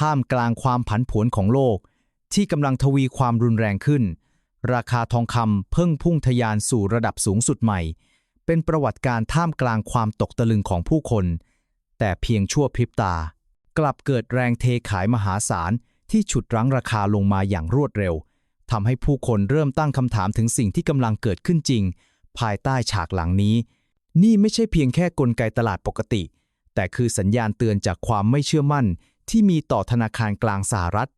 ท่ามกลางความผันผวนของโลก ที่กำลังทวีความรุนแรงขึ้น ราคาทองคำเพิ่งพุ่งทะยานสู่ระดับสูงสุดใหม่ เป็นประวัติการท่ามกลางความตกตะลึงของผู้คน แต่เพียงชั่วพริบตา กลับเกิดแรงเทขายมหาศาลที่ฉุดรั้งราคาลงมาอย่างรวดเร็วทำให้ผู้คนเริ่มตั้งคำถามถึงสิ่งที่กำลังเกิดขึ้นจริง ภายใต้ฉากหลังนี้ นี่ไม่ใช่เพียงแค่กลไกตลาดปกติ แต่คือสัญญาณเตือนจากความไม่เชื่อมั่น ที่มีต่อธนาคารกลางสหรัฐ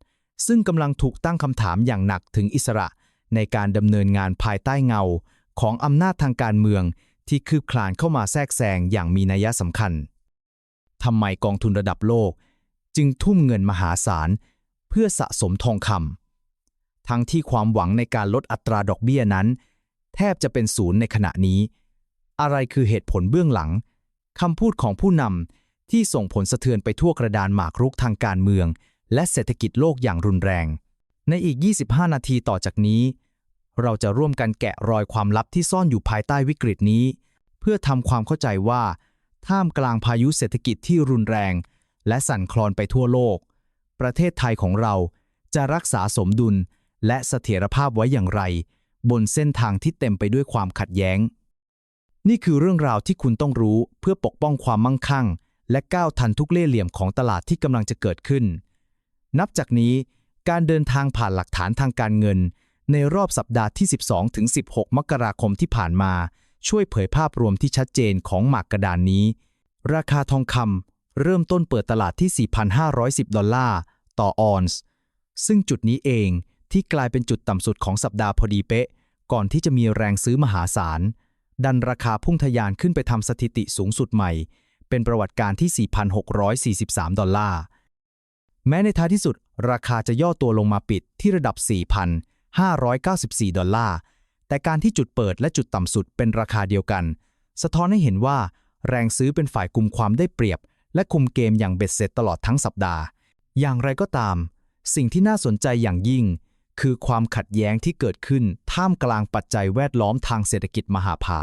ซึ่งกำลังถูกตั้งคำถามอย่างหนักถึงอิสระ ในการดำเนินงานภายใต้เงา ของอำนาจทางการเมืองที่คืบคลานเข้ามาแทรกแซงอย่างมีนัยสำคัญทำไมกองทุนระดับโลก จึงทุ่มเงินมหาศาล เพื่อสะสมทองคำทั้งที่ความหวังในการลดอัตราดอกเบี้ยนั้น แทบจะเป็นศูนย์ในขณะนี้ อะไรคือเหตุผลเบื้องหลังคำพูดของผู้นำ ที่ส่งผลสะเทือนไปทั่วกระดานหมากรุกทางการเมือง และเศรษฐกิจโลกอย่างรุนแรง ในอีก 25 นาทีต่อจากนี้ เราจะร่วมกันแกะรอยความลับที่ซ่อนอยู่ภายใต้วิกฤตนี้ เพื่อทำความเข้าใจว่า ท่ามกลางพายุเศรษฐกิจที่รุนแรง และสั่นคลอนไปทั่วโลก ประเทศไทยของเราจะรักษาสมดุลและเสถียรภาพไว้อย่างไร บนเส้นทางที่เต็มไปด้วยความขัดแย้ง นี่คือเรื่องราวที่คุณต้องรู้เพื่อปกป้องความมั่งคั่ง และก้าวทันทุกเล่ห์เหลี่ยมของตลาดที่กำลังจะเกิดขึ้น นับจากนี้การเดินทางผ่านหลักฐานทางการเงิน ในรอบสัปดาห์ที่ 12 ถึง 16 มกราคมที่ผ่านมา ช่วยเผยภาพรวมที่ชัดเจนของหมากกระดานนี้ ราคาทองคำเริ่มต้นเปิดตลาดที่ 4,510 ดอลลาร์ ต่อออนซ์ ซึ่งจุดนี้เองที่กลายเป็นจุดต่ำสุดของสัปดาห์พอดีเป๊ะ ก่อนที่จะมีแรงซื้อมหาศาล ดันราคาพุ่งทะยานขึ้นไปทำสถิติสูงสุดใหม่ เป็นประวัติการที่ 4,643 ดอลลาร์ แม้ในท้ายที่สุด ราคาจะย่อตัวลงมาปิดที่ระดับ 4,594 ดอลลาร์ แต่การที่จุดเปิดและจุดต่ำสุดเป็นราคาเดียวกัน สะท้อนให้เห็นว่า แรงซื้อเป็นฝ่ายกุมความได้เปรียบ และคุมเกมอย่างเบ็ดเสร็จตลอดทั้งสัปดาห์ อย่างไรก็ตาม สิ่งที่น่าสนใจอย่างยิ่ง คือความขัดแย้งที่เกิดขึ้นท่ามกลางปัจจัยแวดล้อมทางเศรษฐกิจมหาภา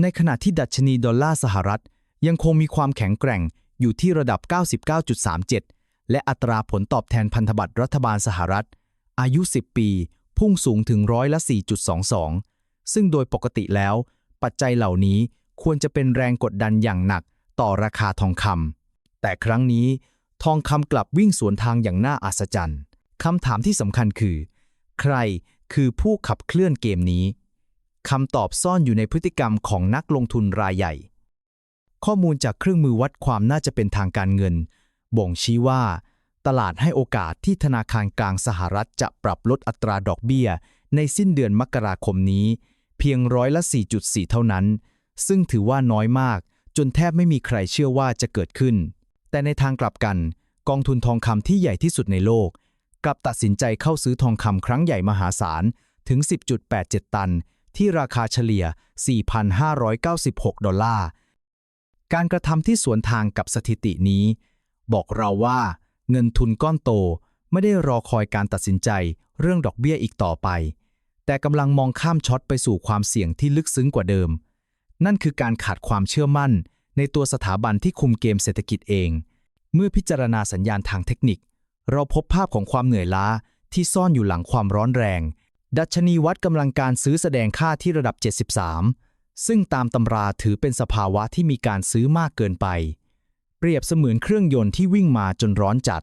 ในขณะที่ดัชนีดอลลาร์สหรัฐ ยังคงมีความแข็งแกร่งอยู่ที่ระดับ 99.37 และอัตราผลตอบแทนพันธบัตรรัฐบาลสหรัฐ อายุ 10 ปี พุ่งสูงถึงร้อยละ 4.22 ซึ่งโดยปกติแล้ว ปัจจัยเหล่านี้ควรจะเป็นแรงกดดันอย่างหนักต่อราคาทองคำแต่ครั้งนี้ทองคำกลับวิ่งสวนทางอย่างน่าอัศจรรย์คำถามที่สำคัญคือ ใครคือผู้ขับเคลื่อนเกมนี้คำตอบซ่อนอยู่ในพฤติกรรมของนักลงทุนรายใหญ่ ข้อมูลจากเครื่องมือวัดความน่าจะเป็นทางการเงิน บ่งชี้ว่า ตลาดให้โอกาสที่ธนาคารกลางสหรัฐจะปรับลดอัตราดอกเบี้ย ในสิ้นเดือนมกราคมนี้ เพียงร้อยละ 4.4 เท่านั้น ซึ่งถือว่าน้อยมาก จนแทบไม่มีใครเชื่อว่าจะเกิดขึ้น แต่ในทางกลับกัน กองทุนทองคำที่ใหญ่ที่สุดในโลก กลับตัดสินใจเข้าซื้อทองคำครั้งใหญ่มหาศาลถึง 10.87 ตัน ที่ราคาเฉลี่ย 4,596 ดอลลาร์ การกระทำที่สวนทางกับสถิตินี้ บอกเราว่าเงินทุนก้อนโตไม่ได้รอคอยการตัดสินใจเรื่องดอกเบี้ยอีกต่อไป แต่กำลังมองข้ามช็อตไปสู่ความเสี่ยงที่ลึกซึ้งกว่าเดิม นั่นคือการขาดความเชื่อมั่น ในตัวสถาบันที่คุมเกมเศรษฐกิจเอง เมื่อพิจารณาสัญญาณทางเทคนิค เราพบภาพของความเหนื่อยล้าที่ซ่อนอยู่หลังความร้อนแรง ดัชนีวัดกำลังการซื้อแสดงค่าที่ระดับ 73 ซึ่งตามตำราถือเป็นสภาวะที่มีการซื้อมากเกินไป เปรียบเสมือนเครื่องยนต์ที่วิ่งมาจนร้อนจัด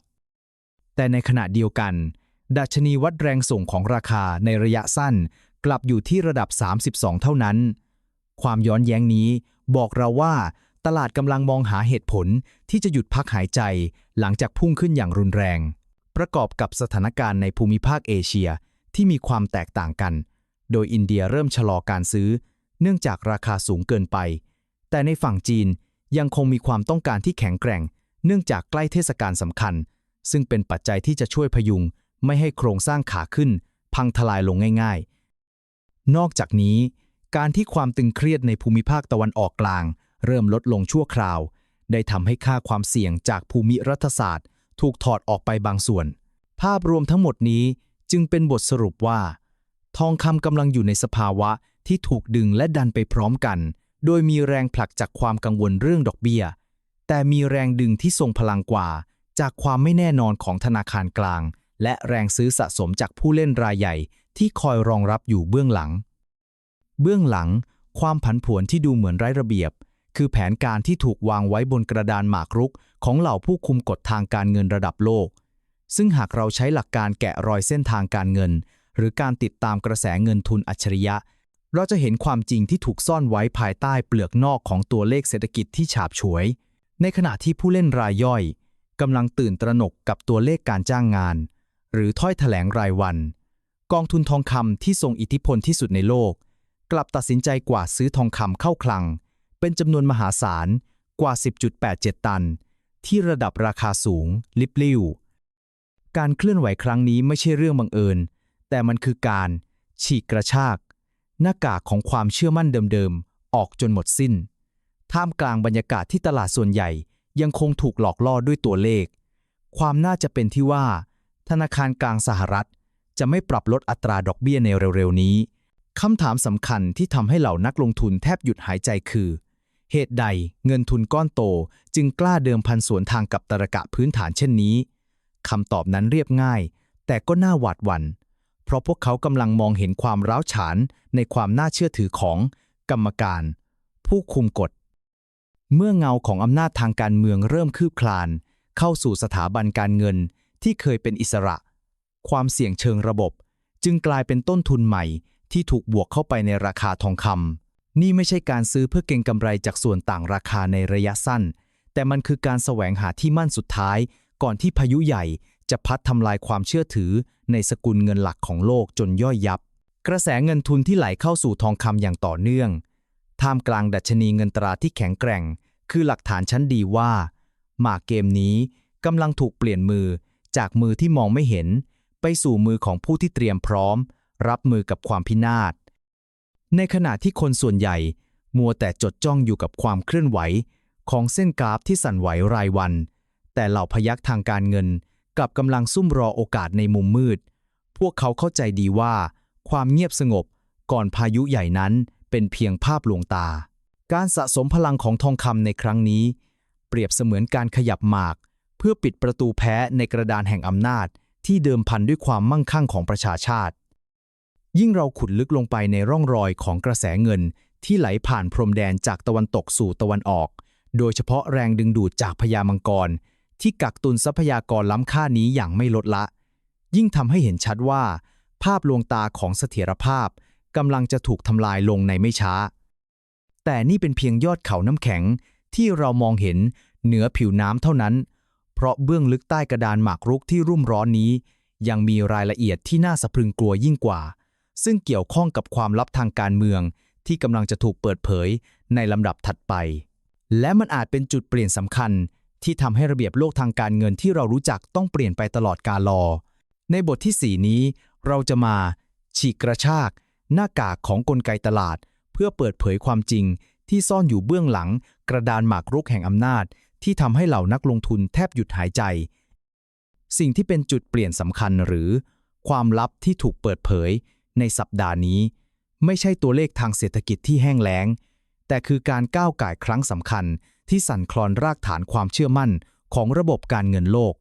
แต่ในขณะเดียวกัน ดัชนีวัดแรงส่งของราคาในระยะสั้นกลับอยู่ที่ระดับ 32 เท่านั้น ความย้อนแย้งนี้บอกเราว่าตลาดกำลังมองหาเหตุผลที่จะหยุดพักหายใจหลังจากพุ่งขึ้นอย่างรุนแรง ประกอบกับสถานการณ์ในภูมิภาคเอเชียที่มีความแตกต่างกัน โดยอินเดียเริ่มชะลอการซื้อ เนื่องจากราคาสูงเกินไป แต่ในฝั่งจีนยังคงมีความต้องการที่แข็งแกร่ง เนื่องจากใกล้เทศกาลสำคัญ ซึ่งเป็นปัจจัยที่จะช่วยพยุง ไม่ให้โครงสร้างขาขึ้น พังทลายลงง่าย ๆ นอกจากนี้ การที่ความตึงเครียดในภูมิภาคตะวันออกกลาง เริ่มลดลงชั่วคราว ได้ทำให้ค่าความเสี่ยงจากภูมิรัฐศาสตร์ ถูกถอดออกไปบางส่วน ภาพรวมทั้งหมดนี้จึงเป็นบทสรุปว่า ทองคำกำลังอยู่ในสภาวะ ที่ถูกดึงและดันไปพร้อมกัน โดยมีแรงผลักจากความกังวลเรื่องดอกเบี้ย แต่มีแรงดึงที่ทรงพลังกว่า จากความไม่แน่นอนของธนาคารกลาง และแรงซื้อสะสมจากผู้เล่นรายใหญ่ ที่คอยรองรับอยู่เบื้องหลัง เบื้องหลัง ความผันผวนที่ดูเหมือนไร้ระเบียบ คือแผนการที่ถูกวางไว้บนกระดานหมากรุก ของเหล่าผู้คุมกฎทางการเงินระดับโลก ซึ่งหากเราใช้หลักการแกะรอยเส้นทางการเงิน หรือการติดตามกระแสเงินทุนอัจฉริยะ เราจะเห็นความจริงที่ถูกซ่อนไว้ภายใต้เปลือกนอกของตัวเลขเศรษฐกิจที่ฉาบฉวย ในขณะที่ผู้เล่นรายย่อยกำลังตื่นตระหนกกับตัวเลขการจ้างงาน หรือถ้อยแถลงรายวัน กองทุนทองคำที่ทรงอิทธิพลที่สุดในโลก กลับตัดสินใจกว่าซื้อทองคำเข้าคลัง เป็นจำนวนมหาศาลกว่า 10.87 ตัน ที่ระดับราคาสูง ลิบลิ่วการเคลื่อนไหวครั้งนี้ไม่ใช่เรื่องบังเอิญ แต่มันคือการฉีกกระชาก หน้ากากของความเชื่อมั่นเดิมๆ ออกจนหมดสิ้น ท่ามกลางบรรยากาศที่ตลาดส่วนใหญ่ยังคงถูกหลอกล่อด้วยตัวเลข ความน่าจะเป็นที่ว่า ธนาคารกลางสหรัฐ จะไม่ปรับลดอัตราดอกเบี้ยในเร็วๆนี้ คำถามสำคัญที่ทำให้เหล่านักลงทุนแทบหยุดหายใจคือ เหตุใดเงินทุนก้อนโตจึงกล้าเดิมพันสวนทางกับตรกะพื้นฐานเช่นนี้คำตอบนั้นเรียบง่าย แต่ก็น่าหวาดหวัน่น ราะพวกเขากำลังมองเห็นความร้าวฉานในความน่าเชื่อถือของกรรมการ ผู้คุมกฎ เมื่อเงาของอำนาจทางการเมืองเริ่มคืบคลาน เข้าสู่สถาบันการเงินที่เคยเป็นอิสระ ความเสี่ยงเชิงระบบ จึงกลายเป็นต้นทุนใหม่ที่ถูกบวกเข้าไปในราคาทองคำนี่ไม่ใช่การซื้อเพื่อเก็งกำไรจากส่วนต่างราคาในระยะสั้น แต่มันคือการแสวงหาที่มั่นสุดท้าย ก่อนที่พายุใหญ่ จะพัดทำลายความเชื่อถือในสกุลเงินหลักของโลกจนย่อยยับ กระแสเงินทุนที่ไหลเข้าสู่ทองคำอย่างต่อเนื่อง ท่ามกลางดัชนีเงินตราที่แข็งแกร่ง คือหลักฐานชั้นดีว่าหมากเกมนี้กำลังถูกเปลี่ยนมือจากมือที่มองไม่เห็น ไปสู่มือของผู้ที่เตรียมพร้อม รับมือกับความพินาศ ในขณะที่คนส่วนใหญ่ มัวแต่จดจ้องอยู่กับความเคลื่อนไหว ของเส้นกราฟที่สั่นไหวรายวัน แต่เหล่าพยักทางการเงิน กลับกำลังซุ่มรอโอกาสในมุมมืด พวกเขาเข้าใจดีว่า ความเงียบสงบก่อนพายุใหญ่นั้นเป็นเพียงภาพลวงตา การสะสมพลังของทองคำในครั้งนี้ เปรียบเสมือนการขยับหมาก เพื่อปิดประตูแพ้ในกระดานแห่งอำนาจ ที่เดิมพันด้วยความมั่งคั่งของประชาชาติ ยิ่งเราขุดลึกลงไปในร่องรอยของกระแสเงินที่ไหลผ่านพรมแดนจากตะวันตกสู่ตะวันออก โดยเฉพาะแรงดึงดูดจากพญามังกร ที่กักตุนทรัพยากรล้ำค่านี้อย่างไม่ลดละ ยิ่งทำให้เห็นชัดว่า ภาพลวงตาของเสถียรภาพกำลังจะถูกทำลายลงในไม่ช้า แต่นี่เป็นเพียงยอดเขาน้ำแข็งที่เรามองเห็นเหนือผิวน้ำเท่านั้น เพราะเบื้องลึกใต้กระดานหมากรุกที่รุ่มร้อนนี้ ยังมีรายละเอียดที่น่าสะพรึงกลัวยิ่งกว่า ซึ่งเกี่ยวข้องกับความลับทางการเมืองที่กำลังจะถูกเปิดเผยในลำดับถัดไป และมันอาจเป็นจุดเปลี่ยนสำคัญ ที่ทำให้ระเบียบโลกทางการเงินที่เรารู้จักต้องเปลี่ยนไปตลอดกาลอ ในบทที่ 4 นี้ เราจะมา ฉีกกระชาก หน้ากากของกลไกตลาด เพื่อเปิดเผยความจริง ที่ซ่อนอยู่เบื้องหลัง กระดานหมากรุกแห่งอำนาจ ที่ทำให้เหล่านักลงทุนแทบหยุดหายใจ สิ่งที่เป็นจุดเปลี่ยนสำคัญหรือ ความลับที่ถูกเปิดเผย ในสัปดาห์นี้ ไม่ใช่ตัวเลขทางเศรษฐกิจที่แห้งแล้ง แต่คือการก้าวไก่ครั้งสำคัญ ที่สั่นคลอนรากฐานความเชื่อมั่นของระบบการเงินโลก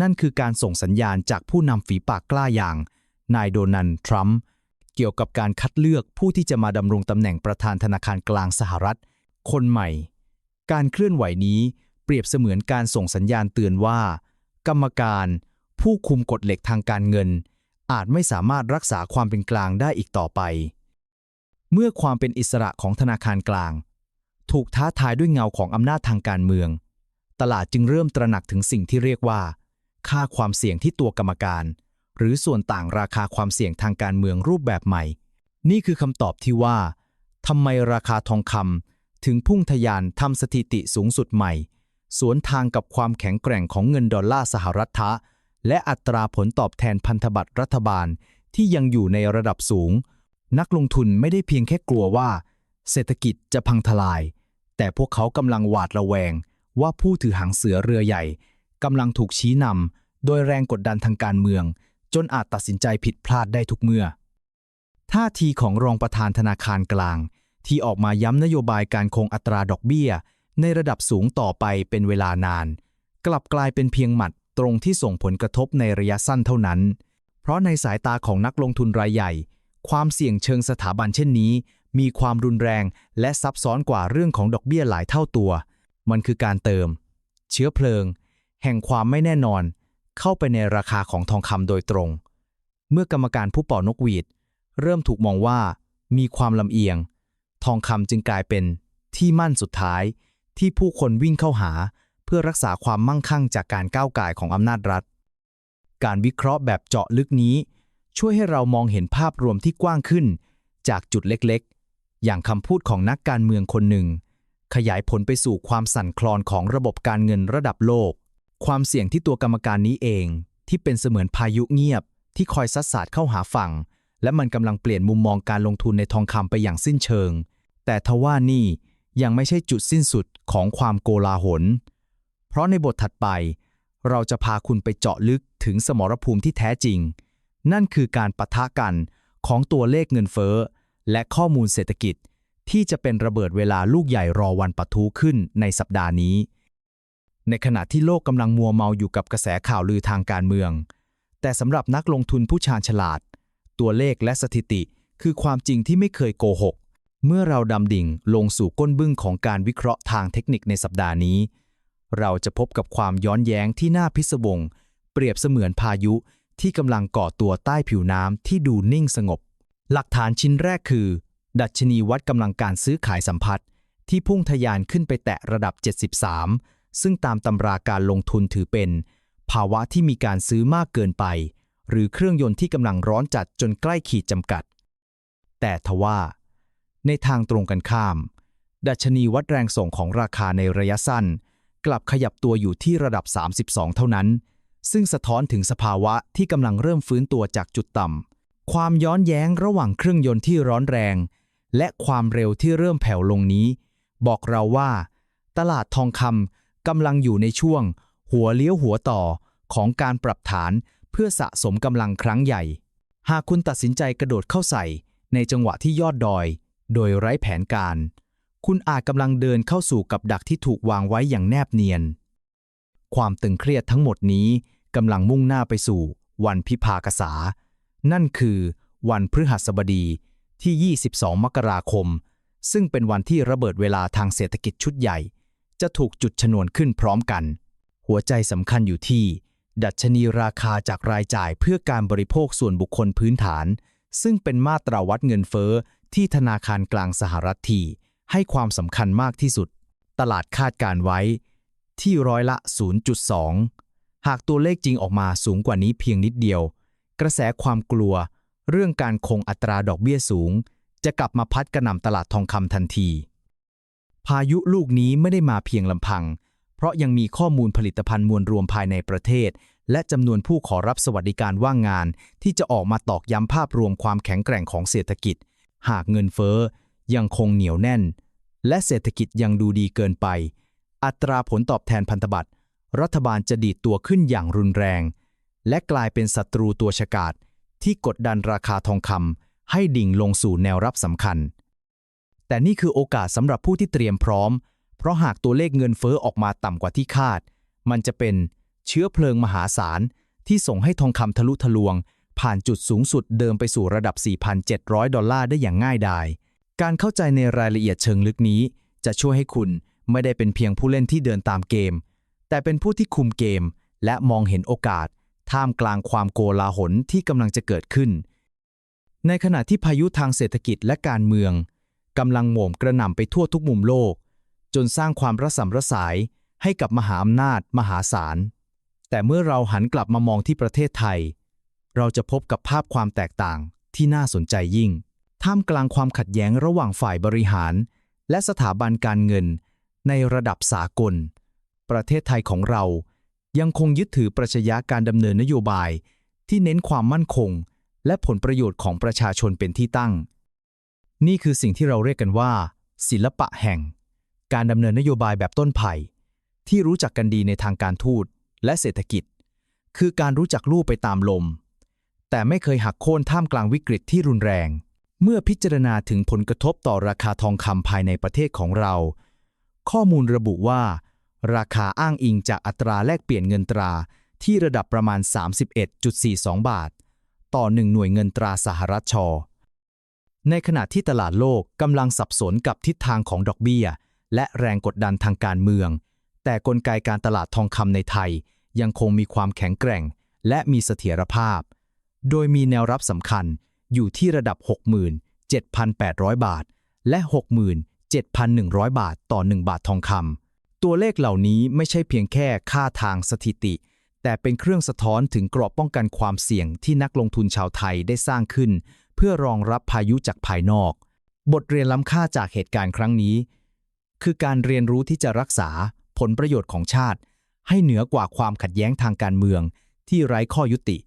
นั่นคือการส่งสัญญาณจากผู้นำฝีปากกล้าอย่าง นายโดนัลด์ทรัมป์เกี่ยวกับการคัดเลือกผู้ที่จะมาดำรงตำแหน่งประธานธนาคารกลางสหรัฐ คนใหม่ การเคลื่อนไหวนี้เปรียบเสมือนการส่งสัญญาณเตือนว่า กรรมการ ผู้คุมกฎเหล็กทางการเงิน อาจไม่สามารถรักษาความเป็นกลางได้อีกต่อไป เมื่อความเป็นอิสระของธนาคารกลาง ถูกท้าทายด้วยเงาของอำนาจทางการเมือง ตลาดจึงเริ่มตระหนักถึงสิ่งที่เรียกว่า ค่าความเสี่ยงที่ตัวกรรมการ หรือส่วนต่างราคาความเสี่ยงทางการเมืองรูปแบบใหม่ นี่คือคำตอบที่ว่าทำไมราคาทองคำถึงพุ่งทะยานทำสถิติสูงสุดใหม่ สวนทางกับความแข็งแกร่งของเงินดอลลาร์สหรัฐะและอัตราผลตอบแทนพันธบัตรรัฐบาลที่ยังอยู่ในระดับสูง นักลงทุนไม่ได้เพียงแค่กลัวว่า เศรษฐกิจจะพังทลาย แต่พวกเขากำลังหวาดระแวง ว่าผู้ถือหางเสือเรือใหญ่กำลังถูกชี้นำโดยแรงกดดันทางการเมือง จนอาจตัดสินใจผิดพลาดได้ทุกเมื่อ ท่าทีของรองประธานธนาคารกลาง ที่ออกมาย้ำนโยบายการคงอัตราดอกเบี้ย ในระดับสูงต่อไปเป็นเวลานาน กลับกลายเป็นเพียงหมัดตรงที่ส่งผลกระทบในระยะสั้นเท่านั้น เพราะในสายตาของนักลงทุนรายใหญ่ ความเสี่ยงเชิงสถาบันเช่นนี้ มีความรุนแรงและซับซ้อนกว่าเรื่องของดอกเบี้ยหลายเท่าตัว มันคือการเติม เชื้อเพลิง แห่งความไม่แน่นอน เข้าไปในราคาของทองคำโดยตรง เมื่อกรรมการผู้เป่านกหวีด เริ่มถูกมองว่า มีความลำเอียง ทองคำจึงกลายเป็น ที่มั่นสุดท้าย ที่ผู้คนวิ่งเข้าหา เพื่อรักษาความมั่งคั่งจากการก้าวไก่ของอำนาจรัฐ การวิเคราะห์แบบเจาะลึกนี้ ช่วยให้เรามองเห็นภาพรวมที่กว้างขึ้น จากจุดเล็กๆ อย่างคำพูดของนักการเมืองคนหนึ่ง ขยายผลไปสู่ความสั่นคลอนของระบบการเงินระดับโลก ความเสี่ยงที่ตัวกรรมการนี้เอง ที่เป็นเสมือนพายุเงียบ ที่คอยซัดสาดเข้าหาฝั่ง และมันกำลังเปลี่ยนมุมมองการลงทุนในทองคำไปอย่างสิ้นเชิง แต่ทว่านี่ยังไม่ใช่จุดสิ้นสุดของความโกลาหล เพราะในบทถัดไป เราจะพาคุณไปเจาะลึกถึงสมรภูมิที่แท้จริง นั่นคือการปะทะกันของตัวเลขเงินเฟ้อ และข้อมูลเศรษฐกิจ ที่จะเป็นระเบิดเวลาลูกใหญ่รอวันปะทุขึ้นในสัปดาห์นี้ ในขณะที่โลกกำลังมัวเมาอยู่กับกระแสข่าวลือทางการเมือง แต่สำหรับนักลงทุนผู้ชาญฉลาด ตัวเลขและสถิติคือความจริงที่ไม่เคยโกหก เมื่อเราดำดิ่งลงสู่ก้นบึ้งของการวิเคราะห์ทางเทคนิคในสัปดาห์นี้ เราจะพบกับความย้อนแย้งที่น่าพิศวง เปรียบเสมือนพายุที่กำลังก่อตัวใต้ผิวน้ำที่ดูนิ่งสงบ หลักฐานชิ้นแรกคือ ดัชนีวัดกำลังการซื้อขายสัมพัทธ์ที่พุ่งทะยานขึ้นไปแตะระดับ 73 ซึ่งตามตำราการลงทุนถือเป็น ภาวะที่มีการซื้อมากเกินไป หรือเครื่องยนต์ที่กำลังร้อนจัดจนใกล้ขีดจำกัด แต่ทว่า ในทางตรงกันข้าม ดัชนีวัดแรงส่งของราคาในระยะสั้น กลับขยับตัวอยู่ที่ระดับ 32 เท่านั้น ซึ่งสะท้อนถึงสภาวะที่กำลังเริ่มฟื้นตัวจากจุดต่ำ ความย้อนแย้งระหว่างเครื่องยนต์ที่ร้อนแรง และความเร็วที่เริ่มแผ่วลงนี้ บอกเราว่า ตลาดทองคำกำลังอยู่ในช่วง หัวเลี้ยวหัวต่อของการปรับฐานเพื่อสะสมกำลังครั้งใหญ่ หากคุณตัดสินใจกระโดดเข้าใส่ ในจังหวะที่ยอดดอย โดยไร้แผนการ คุณอาจกำลังเดินเข้าสู่กับดักที่ถูกวางไว้อย่างแนบเนียน ความตึงเครียดทั้งหมดนี้กำลังมุ่งหน้าไปสู่ วันพิพากษา นั่นคือวันพฤหัสบดีที่ 22 มกราคม ซึ่งเป็นวันที่ระเบิดเวลาทางเศรษฐกิจชุดใหญ่ จะถูกจุดชนวนขึ้นพร้อมกัน หัวใจสำคัญอยู่ที่ ดัชนีราคาจากรายจ่ายเพื่อการบริโภคส่วนบุคคลพื้นฐาน ซึ่งเป็นมาตราวัดเงินเฟ้อที่ธนาคารกลางสหรัฐทีให้ความสำคัญมากที่สุด ตลาดคาดการไว้ ที่ร้อยละ 0.2 หากตัวเลขจริงออกมาสูงกว่านี้เพียงนิดเดียว กระแสความกลัว เรื่องการคงอัตราดอกเบี้ยสูง จะกลับมาพัดกระหน่ำตลาดทองคำทันที พายุลูกนี้ไม่ได้มาเพียงลำพัง เพราะยังมีข้อมูลผลิตภัณฑ์มวลรวมภายในประเทศ และจำนวนผู้ขอรับสวัสดิการว่างงาน ที่จะออกมาตอกย้ำภาพรวมความแข็งแกร่งของเศรษฐกิจ หากเงินเฟ้อยังคงเหนียวแน่น และเศรษฐกิจยังดูดีเกินไป อัตราผลตอบแทนพันธบัตรรัฐบาลจะดีดตัวขึ้นอย่างรุนแรง และกลายเป็นศัตรูตัวฉกาจที่กดดันราคาทองคำให้ดิ่งลงสู่แนวรับสำคัญ แต่นี่คือโอกาสสำหรับผู้ที่เตรียมพร้อม เพราะหากตัวเลขเงินเฟ้อออกมาต่ำกว่าที่คาด มันจะเป็นเชื้อเพลิงมหาศาล ที่ส่งให้ทองคำทะลุทะลวง ผ่านจุดสูงสุดเดิมไปสู่ระดับ 4,700 ดอลลาร์ได้อย่างง่ายดาย การเข้าใจในรายละเอียดเชิงลึกนี้ จะช่วยให้คุณไม่ได้เป็นเพียงผู้เล่นที่เดินตามเกม แต่เป็นผู้ที่คุมเกม และมองเห็นโอกาส ท่ามกลางความโกลาหลที่กำลังจะเกิดขึ้น ในขณะที่พายุทางเศรษฐกิจและการเมืองกำลังโหม่มกระหน่ำไปทั่วทุกมุมโลก จนสร้างความระสำระสายให้กับมหาอำนาจมหาศาล แต่เมื่อเราหันกลับมามองที่ประเทศไทย เราจะพบกับภาพความแตกต่างที่น่าสนใจยิ่ง ท่ามกลางความขัดแย้งระหว่างฝ่ายบริหาร และสถาบันการเงิน ในระดับสากล ประเทศไทยของเรา ยังคงยึดถือปรัชญาการดำเนินนโยบาย ที่เน้นความมั่นคง และผลประโยชน์ของประชาชนเป็นที่ตั้ง นี่คือสิ่งที่เราเรียกกันว่า ศิลปะแห่ง การดำเนินนโยบายแบบต้นไผ่ที่รู้จักกันดีในทางการทูตและเศรษฐกิจ คือการรู้จักลู่ไปตามลม แต่ไม่เคยหักโค่นท่ามกลางวิกฤตที่รุนแรง เมื่อพิจารณาถึงผลกระทบต่อราคาทองคำภายในประเทศของเรา ข้อมูลระบุว่า ราคาอ้างอิงจากอัตราแลกเปลี่ยนเงินตราที่ระดับประมาณ 31.42 บาท ต่อ 1 หน่วยเงินตราสหรัฐชอ ในขณะที่ตลาดโลกกำลังสับสนกับทิศทางของดอกเบี้ย และแรงกดดันทางการเมือง แต่กลไกการตลาดทองคำในไทย ยังคงมีความแข็งแกร่ง และมีเสถียรภาพ โดยมีแนวรับสำคัญอยู่ที่ระดับ 67,800 บาท และ 67,100 บาทต่อ 1 บาททองคำ ตัวเลขเหล่านี้ไม่ใช่เพียงแค่ค่าทางสถิติ แต่เป็นเครื่องสะท้อนถึงกรอบป้องกันความเสี่ยงที่นักลงทุนชาวไทยได้สร้างขึ้น เพื่อรองรับพายุจากภายนอก บทเรียนล้ำค่าจากเหตุการณ์ครั้งนี้ คือการเรียนรู้ที่จะรักษาผลประโยชน์ของชาติ ให้เหนือกว่าความขัดแย้งทางการเมือง ที่ไร้ข้อยุติ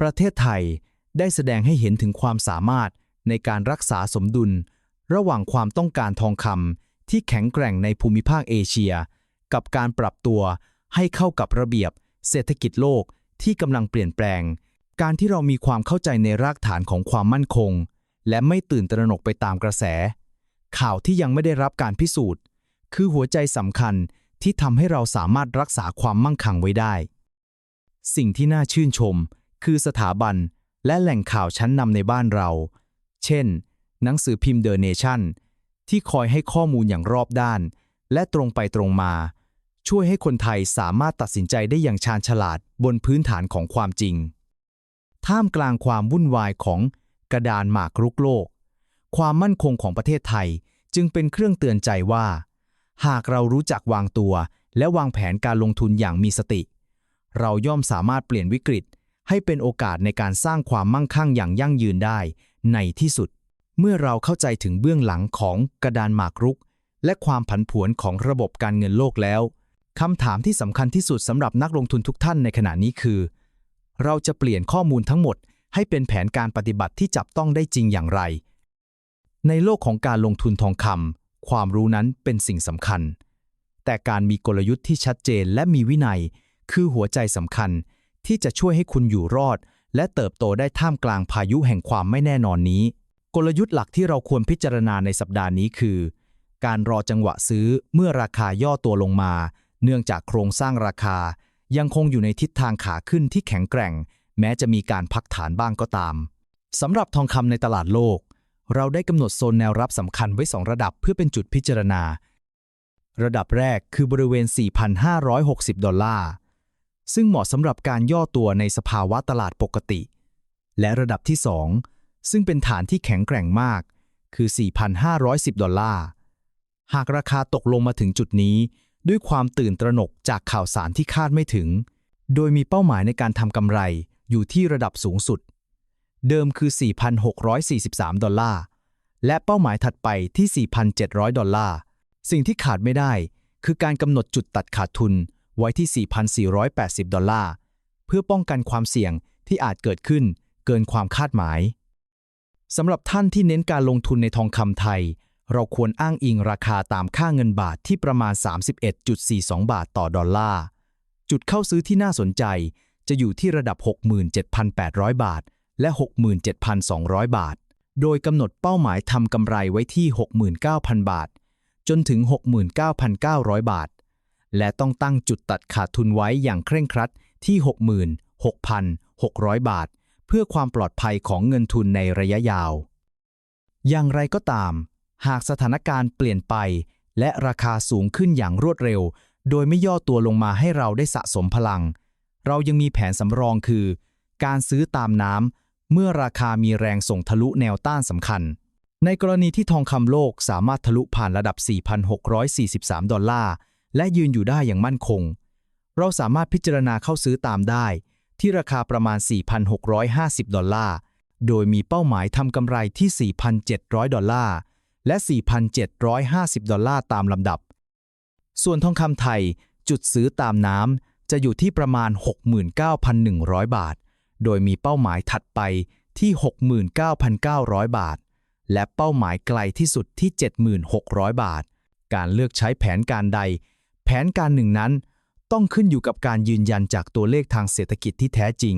ประเทศไทยได้แสดงให้เห็นถึงความสามารถในการรักษาสมดุล ระหว่างความต้องการทองคำ ที่แข็งแกร่งในภูมิภาคเอเชีย กับการปรับตัวให้เข้ากับระเบียบ เศรษฐกิจโลกที่กำลังเปลี่ยนแปลง การที่เรามีความเข้าใจในรากฐานของความมั่นคง และไม่ตื่นตระหนกไปตามกระแส ข่าวที่ยังไม่ได้รับการพิสูจน์ คือหัวใจสำคัญที่ทำให้เราสามารถรักษาความมั่งคั่งไว้ได้ สิ่งที่น่าชื่นชม คือสถาบันและแหล่งข่าวชั้นนำในบ้านเรา เช่น หนังสือพิมพ์เดอะเนชั่น ที่คอยให้ข้อมูลอย่างรอบด้าน และตรงไปตรงมา ช่วยให้คนไทยสามารถตัดสินใจได้อย่างชาญฉลาดบนพื้นฐานของความจริง ท่ามกลางความวุ่นวายของกระดานหมากรุกโลก ความมั่นคงของประเทศไทยจึงเป็นเครื่องเตือนใจว่า หากเรารู้จักวางตัว และวางแผนการลงทุนอย่างมีสติ เราย่อมสามารถเปลี่ยนวิกฤต ให้เป็นโอกาสในการสร้างความมั่งคั่งอย่างยั่งยืนได้ในที่สุด เมื่อเราเข้าใจถึงเบื้องหลังของกระดานหมากรุก และความผันผวนของระบบการเงินโลกแล้วคำถามที่สำคัญที่สุดสำหรับนักลงทุนทุกท่านในขณะนี้คือ เราจะเปลี่ยนข้อมูลทั้งหมด ให้เป็นแผนการปฏิบัติที่จับต้องได้จริงอย่างไร ในโลกของการลงทุนทองคำความรู้นั้นเป็นสิ่งสำคัญ แต่การมีกลยุทธ์ที่ชัดเจนและมีวินัย คือหัวใจสำคัญที่จะช่วยให้คุณอยู่รอด และเติบโตได้ท่ามกลางพายุแห่งความไม่แน่นอนนี้ กลยุทธ์หลักที่เราควรพิจารณาในสัปดาห์นี้คือ การรอจังหวะซื้อเมื่อราคาย่อตัวลงมา เนื่องจากโครงสร้างราคา ยังคงอยู่ในทิศทางขาขึ้นที่แข็งแกร่ง แม้จะมีการพักฐานบ้างก็ตามสำหรับทองคำในตลาดโลก เราได้กำหนดโซนแนวรับสำคัญไว้ 2 ระดับเพื่อเป็นจุดพิจารณา ระดับแรกคือบริเวณ 4,560 ดอลลาร์ ซึ่งเหมาะสำหรับการย่อตัวในสภาวะตลาดปกติ และระดับที่ 2 ซึ่งเป็นฐานที่แข็งแกร่งมาก คือ 4,510 ดอลลาร์ หากราคาตกลงมาถึงจุดนี้ ด้วยความตื่นตระหนกจากข่าวสารที่คาดไม่ถึง โดยมีเป้าหมายในการทำกำไรอยู่ที่ระดับสูงสุด เดิมคือ 4,643 ดอลลาร์ และเป้าหมายถัดไปที่ 4,700 ดอลลาร์ สิ่งที่ขาดไม่ได้ คือการกำหนดจุดตัดขาดทุนไว้ที่ 4,480 ดอลลาร์ เพื่อป้องกันความเสี่ยงที่อาจเกิดขึ้นเกินความคาดหมาย สำหรับท่านที่เน้นการลงทุนในทองคำไทย เราควรอ้างอิงราคาตามค่าเงินบาทที่ประมาณ 31.42 บาทต่อดอลลาร์ จุดเข้าซื้อที่น่าสนใจ จะอยู่ที่ระดับ 67,800 บาท และ 67,200 บาท โดยกำหนดเป้าหมายทำกำไรไว้ที่ 69,000 บาท จนถึง 69,900 บาท และต้องตั้งจุดตัดขาดทุนไว้อย่างเคร่งครัดที่ 66,600 บาท พื่อความปลอดภัยของเงินทุนในระยะยาว อย่างไรก็ตาม หากสถานการณ์เปลี่ยนไป และราคาสูงขึ้นอย่างรวดเร็ว โดยไม่ย่อตัวลงมาให้เราได้สะสมพลัง เรายังมีแผนสำรองคือ การซื้อตามน้ำเมื่อราคามีแรงส่งทะลุแนวต้านสำคัญ ในกรณีที่ทองคำโลกสามารถทะลุผ่านระดับ 4,643 ดอลลาร์ และยืนอยู่ได้อย่างมั่นคง เราสามารถพิจารณาเข้าซื้อตามได้ ที่ราคาประมาณ 4,650 ดอลลาร์ โดยมีเป้าหมายทำกำไรที่ 4,700 ดอลลาร์ และ 4,750 ดอลลาร์ตามลำดับ ส่วนทองคำไทยจุดซื้อตามน้ำจะอยู่ที่ประมาณ 69,100 บาท โดยมีเป้าหมายถัดไปที่ 69,900 บาท และเป้าหมายไกลที่สุดที่ 7,600บาท การเลือกใช้แผนการใด แผนการหนึ่งนั้น ต้องขึ้นอยู่กับการยืนยันจากตัวเลขทางเศรษฐกิจที่แท้จริง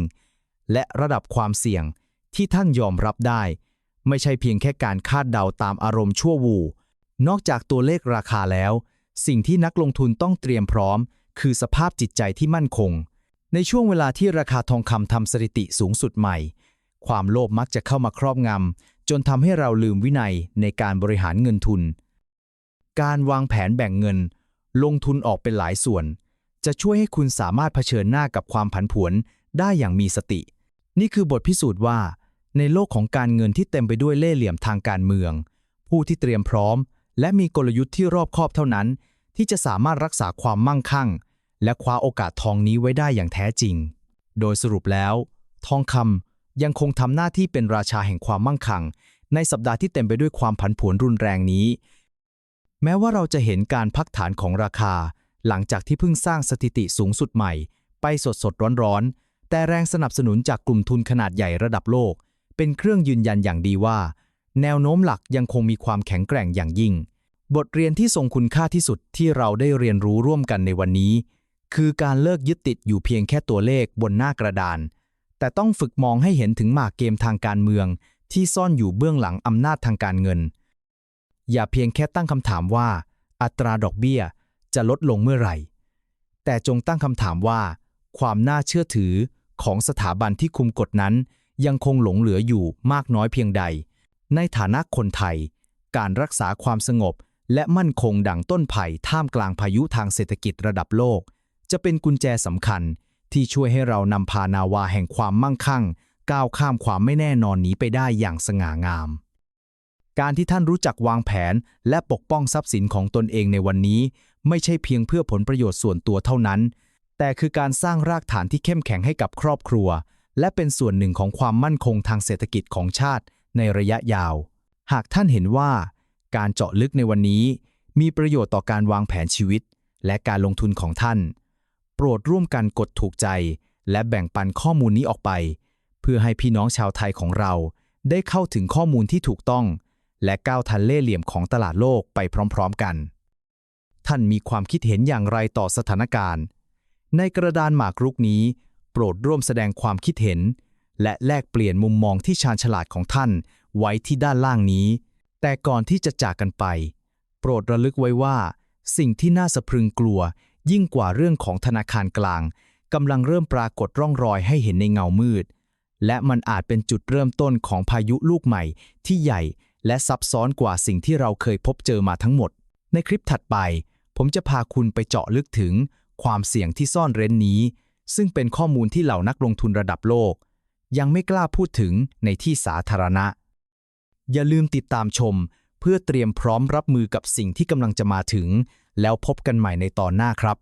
และระดับความเสี่ยงที่ท่านยอมรับได้ ไม่ใช่เพียงแค่การคาดเดาตามอารมณ์ชั่ววู นอกจากตัวเลขราคาแล้ว สิ่งที่นักลงทุนต้องเตรียมพร้อม คือสภาพจิตใจที่มั่นคง ในช่วงเวลาที่ราคาทองคำทำสถิติสูงสุดใหม่ ความโลภมักจะเข้ามาครอบงำจนทำให้เราลืมวินัยในการบริหารเงินทุน การวางแผนแบ่งเงิน ลงทุนออกเป็นหลายส่วน จะช่วยให้คุณสามารถเผชิญหน้ากับความผันผวนได้อย่างมีสติ นี่คือบทพิสูจน์ว่า ในโลกของการเงินที่เต็มไปด้วยเล่ห์เหลี่ยมทางการเมือง ผู้ที่เตรียมพร้อม และมีกลยุทธ์ที่รอบคอบเท่านั้น ที่จะสามารถรักษาความมั่งคั่ง และคว้าโอกาสทองนี้ไว้ได้อย่างแท้จริง โดยสรุปแล้ว ทองคำยังคงทำหน้าที่เป็นราชาแห่งความมั่งคั่ง ในสัปดาห์ที่เต็มไปด้วยความผันผวนรุนแรงนี้ แม้ว่าเราจะเห็นการพักฐานของราคา หลังจากที่เพิ่งสร้างสถิติสูงสุดใหม่ ไปสดสดๆร้อนๆ แต่แรงสนับสนุนจากกลุ่มทุนขนาดใหญ่ระดับโลก เป็นเครื่องยืนยันอย่างดีว่า แนวโน้มหลักยังคงมีความแข็งแกร่งอย่างยิ่ง บทเรียนที่ทรงคุณค่าที่สุดที่เราได้เรียนรู้ร่วมกันในวันนี้ คือการเลิกยึดติดอยู่เพียงแค่ตัวเลขบนหน้ากระดาน แต่ต้องฝึกมองให้เห็นถึงหมากเกมทางการเมือง ที่ซ่อนอยู่เบื้องหลังอำนาจทางการเงิน อย่าเพียงแค่ตั้งคำถามว่า อัตราดอกเบี้ย จะลดลงเมื่อไหร่ แต่จงตั้งคำถามว่า ความน่าเชื่อถือของสถาบันที่คุมกฎนั้น ยังคงหลงเหลืออยู่มากน้อยเพียงใด ในฐานะคนไทย การรักษาความสงบและมั่นคงดังต้นไผ่ท่ามกลางพายุทางเศรษฐกิจระดับโลก จะเป็นกุญแจสำคัญที่ช่วยให้เรานำพานาวาแห่งความมั่งคั่ง ก้าวข้ามความไม่แน่นอนนี้ไปได้อย่างสง่างาม การที่ท่านรู้จักวางแผนและปกป้องทรัพย์สินของตนเองในวันนี้ ไม่ใช่เพียงเพื่อผลประโยชน์ส่วนตัวเท่านั้น แต่คือการสร้างรากฐานที่เข้มแข็งให้กับครอบครัว และเป็นส่วนหนึ่งของความมั่นคงทางเศรษฐกิจของชาติในระยะยาว หากท่านเห็นว่า การเจาะลึกในวันนี้ มีประโยชน์ต่อการวางแผนชีวิต และการลงทุนของท่าน โปรดร่วมกันกดถูกใจ และแบ่งปันข้อมูลนี้ออกไป เพื่อให้พี่น้องชาวไทยของเรา ได้เข้าถึงข้อมูลที่ถูกต้อง และก้าวทันเล่เหลี่ยมของตลาดโลกไปพร้อม ๆ กัน ท่านมีความคิดเห็นอย่างไรต่อสถานการณ์ ในกระดานหมากรุกนี้ โปรดร่วมแสดงความคิดเห็น และแลกเปลี่ยนมุมมองที่ชาญฉลาดของท่านไว้ที่ด้านล่างนี้ แต่ก่อนที่จะจากกันไป โปรดระลึกไว้ว่า สิ่งที่น่าสะพรึงกลัว ยิ่งกว่าเรื่องของธนาคารกลางกำลังเริ่มปรากฏร่องรอยให้เห็นในเงามืด และมันอาจเป็นจุดเริ่มต้นของพายุลูกใหม่ ที่ใหญ่และซับซ้อนกว่าสิ่งที่เราเคยพบเจอมาทั้งหมด ในคลิปถัดไป ผมจะพาคุณไปเจาะลึกถึงความเสี่ยงที่ซ่อนเร้นนี้ ซึ่งเป็นข้อมูลที่เหล่านักลงทุนระดับโลก ยังไม่กล้าพูดถึงในที่สาธารณะ อย่าลืมติดตามชม เพื่อเตรียมพร้อมรับมือกับสิ่งที่กำลังจะมาถึง แล้วพบกันใหม่ในตอนหน้าครับ